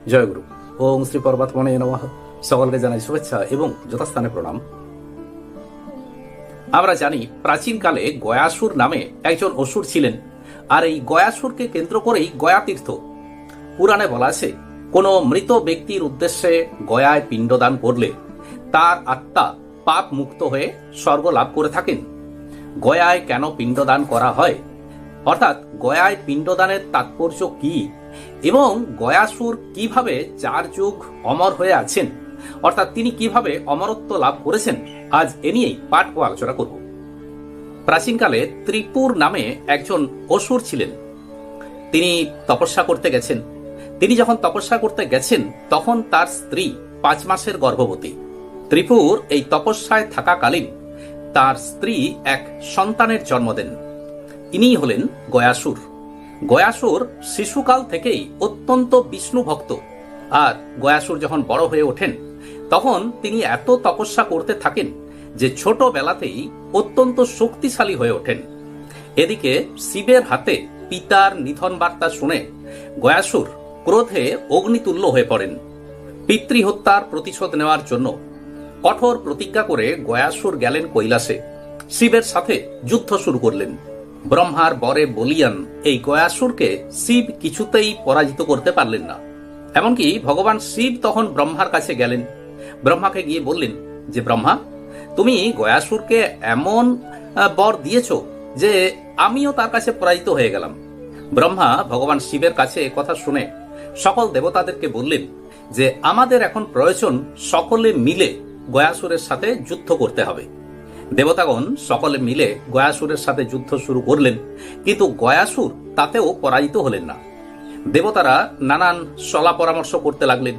জয়গুরু ওম শ্রী পর্বতমণে নমঃ। সকলকে জানাই শুভেচ্ছা এবং যথাস্থানে প্রণাম। আমরা জানি প্রাচীনকালে গয়াসুর নামে একজন অসুর ছিলেন, আর এই গয়াসুরকে কেন্দ্র করেই গয়া তীর্থ পুরাণে বলা আছে, কোনো মৃত ব্যক্তির উদ্দেশ্যে গয়ায় পিণ্ডদান করলে তার আত্মা পাপ মুক্ত হয়ে স্বর্গ লাভ করে থাকেন। গয়ায় কেন পিণ্ডদান করা হয়? অর্থাৎ গয়ায় পিণ্ডদানের তাৎপর্য কি? এবং গয়াসুর কীভাবে চার যুগ অমর হয়ে আছেন, অর্থাৎ তিনি কীভাবে অমরত্ব লাভ করেছেন, আজ এ নিয়েই পাঠ ও আলোচনা করব। প্রাচীনকালে ত্রিপুর নামে একজন অসুর ছিলেন। তিনি তপস্যা করতে গেছেন। তিনি যখন তপস্যা করতে গেছেন, তখন তার স্ত্রী পাঁচ মাসের গর্ভবতী। ত্রিপুর এই তপস্যায় থাকাকালীন তার স্ত্রী এক সন্তানের জন্ম দেন। ইনিই হলেন গয়াসুর। গয়াসুর শিশুকাল থেকেই অত্যন্ত বিষ্ণু ভক্ত। আর গয়াসুর যখন বড় হয়ে ওঠেন, তখন তিনি এত তপস্যা করতে থাকেন যে ছোটবেলাতেই অত্যন্ত শক্তিশালী হয়ে ওঠেন। এদিকে শিবের হাতে পিতার নিধন বার্তা শুনে গয়াসুর ক্রোধে অগ্নিতুল্য হয়ে পড়েন। পিতৃহত্যার প্রতিশোধ নেওয়ার জন্য কঠোর প্রতিজ্ঞা করে গয়াসুর গেলেন কৈলাসে। শিবের সাথে যুদ্ধ শুরু করলেন। ব্রহ্মার বরে বলিয়ান, এই গয়াসুরকে শিব কিছুতেই পরাজিত করতে পারলেন না। এমনকি ভগবান শিব তখন ব্রহ্মার কাছে গেলেন। ব্রহ্মাকে গিয়ে বললেন, যে ব্রহ্মা, তুমি গয়াসুরকে এমন বর দিয়েছ যে আমিও তার কাছে পরাজিত হয়ে গেলাম। ব্রহ্মা ভগবান শিবের কাছে কথা শুনে সকল দেবতাদেরকে বললেন, যে আমাদের এখন প্রয়োজন সকলে মিলে গয়াসুরের সাথে যুদ্ধ করতে হবে। দেবতাগণ সকলে মিলে গয়াসুরের সাথে যুদ্ধ শুরু করলেন, কিন্তু গয়াসুর তাতেও পরাজিত হলেন না। দেবতারা নানান সলা পরামর্শ করতে লাগলেন।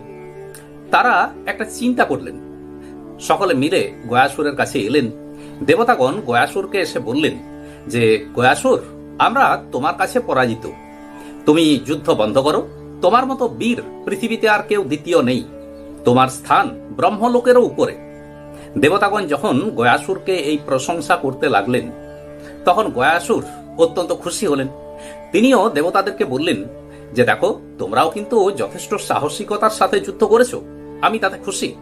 তারা একটা চিন্তা করলেন। সকলে মিলে গয়াসুরের কাছে এলেন। দেবতাগণ গয়াসুরকে এসে বললেন যে, গয়াসুর, আমরা তোমার কাছে পরাজিত। তুমি যুদ্ধ বন্ধ করো। তোমার মতো বীর পৃথিবীতে আর কেউ দ্বিতীয় নেই। তোমার স্থান ব্রহ্মলোকেরও উপরে। দেবতাগণ যখন গয়াসুরকে এই প্রশংসা করতে লাগলেন, তখন গয়াসুর অত্যন্ত খুশি হলেন। তিনিও দেবতাদেরকে বললেন, যে দেখো, তোমরাও কিন্তু যথেষ্ট সাহসিকতার সাথে যুদ্ধ করেছ, আমি তাতে খুশি।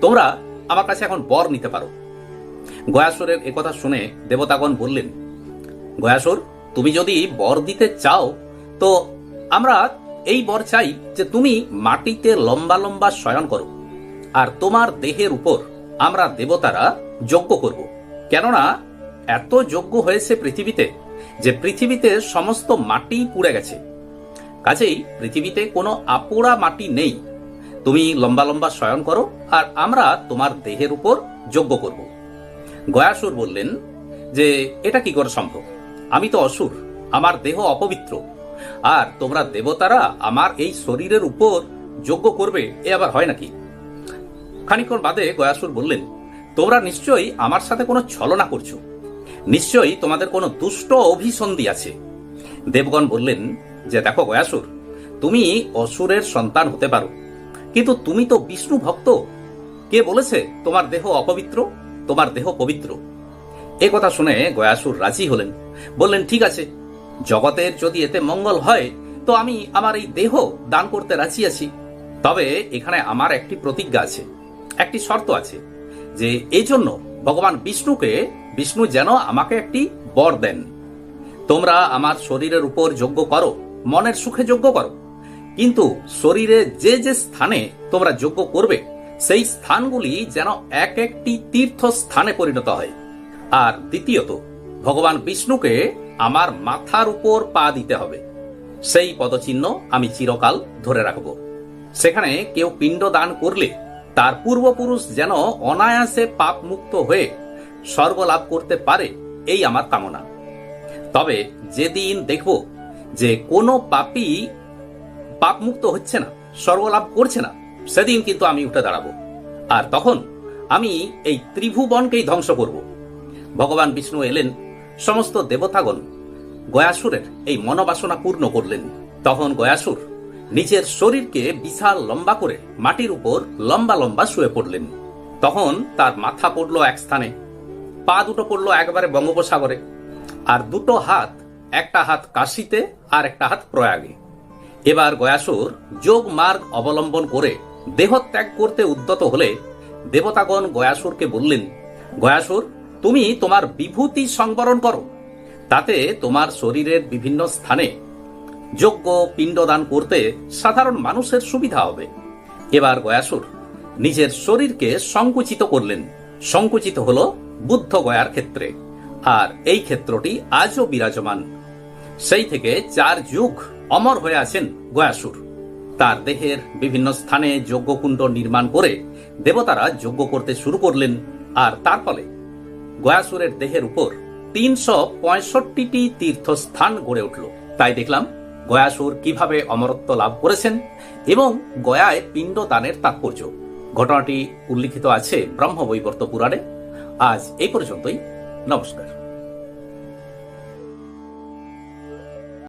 তোমরা আমার কাছে এখন বর নিতে পারো। গয়াসুরের একথা শুনে দেবতাগণ বললেন, গয়াসুর, তুমি যদি বর দিতে চাও, তো আমরা এই বর চাই যে তুমি মাটিতে লম্বা লম্বা শয়ন করো, আর তোমার দেহের উপর আমরা দেবতারা যজ্ঞ করব। কেননা, এত যজ্ঞ হয়েছে পৃথিবীতে যে পৃথিবীতে সমস্ত মাটি পুড়ে গেছে। কাজেই পৃথিবীতে কোনো আপোড়া মাটি নেই। তুমি লম্বা লম্বা শয়ন করো আর আমরা তোমার দেহের উপর যজ্ঞ করব। গয়াসুর বললেন যে, এটা কি করে সম্ভব? আমি তো অসুর, আমার দেহ অপবিত্র। আর তোমরা দেবতারা আমার এই শরীরের উপর যজ্ঞ করবে, এ আবার হয় নাকি? খানিকক্ষণ বাদে গয়াসুর বললেন, তোমরা নিশ্চয়ই আমার সাথে কোনো ছলনা করছ। নিশ্চয়ই তোমাদের কোনো দুষ্ট অভিসন্ধি আছে। দেবগণ বললেন, যে দেখো গয়াসুর, তুমি অসুরের সন্তান হতে পারো, কিন্তু তুমি তো বিষ্ণু ভক্ত। কে বলেছে তোমার দেহ অপবিত্র, তোমার দেহ পবিত্র? এ কথা শুনে গয়াসুর রাজি হলেন, বললেন, ঠিক আছে, জগতের যদি এতে মঙ্গল হয়, তো আমি আমার এই দেহ দান করতে রাজি আছি। তবে এখানে আমার একটি প্রতিজ্ঞা আছে। একটি শর্ত আছে যে এই জন্য ভগবান বিষ্ণুকে বিষ্ণু যেন আমাকে একটি বর দেন। তোমরা আমার শরীরের উপর যজ্ঞ করো, মনের সুখে যজ্ঞ করো। কিন্তু শরীরে যে যে স্থানে তোমরা যজ্ঞ করবে, সেই স্থানগুলি যেন এক একটি তীর্থ স্থানে পরিণত হয়। আর দ্বিতীয়ত, ভগবান বিষ্ণুকে আমার মাথার উপর পা দিতে হবে। সেই পদচিহ্ন আমি চিরকাল ধরে রাখব। সেখানে কেউ পিণ্ড দান করলে তার পূর্বপুরুষ যেন অনায়াসে পাপ মুক্ত হয়ে স্বর্গ লাভ করতে পারে এই আমার কামনা। তবে যেদিন দেখব যে কোনো পাপ মুক্ত হচ্ছে না, স্বর্গলাভ করছে না, সেদিন কিন্তু আমি উঠে দাঁড়াবো। আর তখন আমি এই ত্রিভুবনকেই ধ্বংস করব। ভগবান বিষ্ণু এলেন, সমস্ত দেবতাগণ গয়াসুরের এই মনোবাসনা পূর্ণ করলেন। তখন গয়াসুর নিজের শরীরকে বিশাল লম্বা করে মাটির উপর লম্বা লম্বা শুয়ে পড়লেন। তখন তার মাথা পড়ল এক স্থানে, পা দুটো পড়ল একবারে বঙ্গোপসাগরে, আর দুটো হাত, একটা হাত কাশিতে আর একটা হাত প্রয়াগে। এবার গয়াসুর যোগ মার্গ অবলম্বন করে দেহত্যাগ করতে উদ্যত হলে দেবতাগণ গয়াসুরকে বললেন, গয়াসুর, তুমি তোমার বিভূতি সংবরণ করো। তাতে তোমার শরীরের বিভিন্ন স্থানে যোগ্য পিণ্ডদান করতে সাধারণ মানুষের সুবিধা হবে। এবার গয়াসুর, নিজের শরীরকে সংকুচিত করলেন। সংকুচিত হল বুদ্ধ গয়ার ক্ষেত্রে। আর এই ক্ষেত্রটি আজও বিরাজমান। সেই থেকে চার যুগ অমর হয়ে আছেন গয়াসুর। তার দেহের বিভিন্ন স্থানে যজ্ঞকুণ্ড নির্মাণ করে দেবতারা যজ্ঞ করতে শুরু করলেন। আর তার ফলে গয়াসুরের দেহের উপর তিনশো পঁয়ষট্টিটি তীর্থস্থান গড়ে উঠল। তাই দেখলাম গয়াসুর কীভাবে অমরত্ব লাভ করেছেন এবং গয়ায় পিণ্ড দানের তাৎপর্য। ঘটনাটি উল্লিখিত আছে ব্রহ্মবৈবর্ত পুরাণে। আজ এই পর্যন্তই। নমস্কার।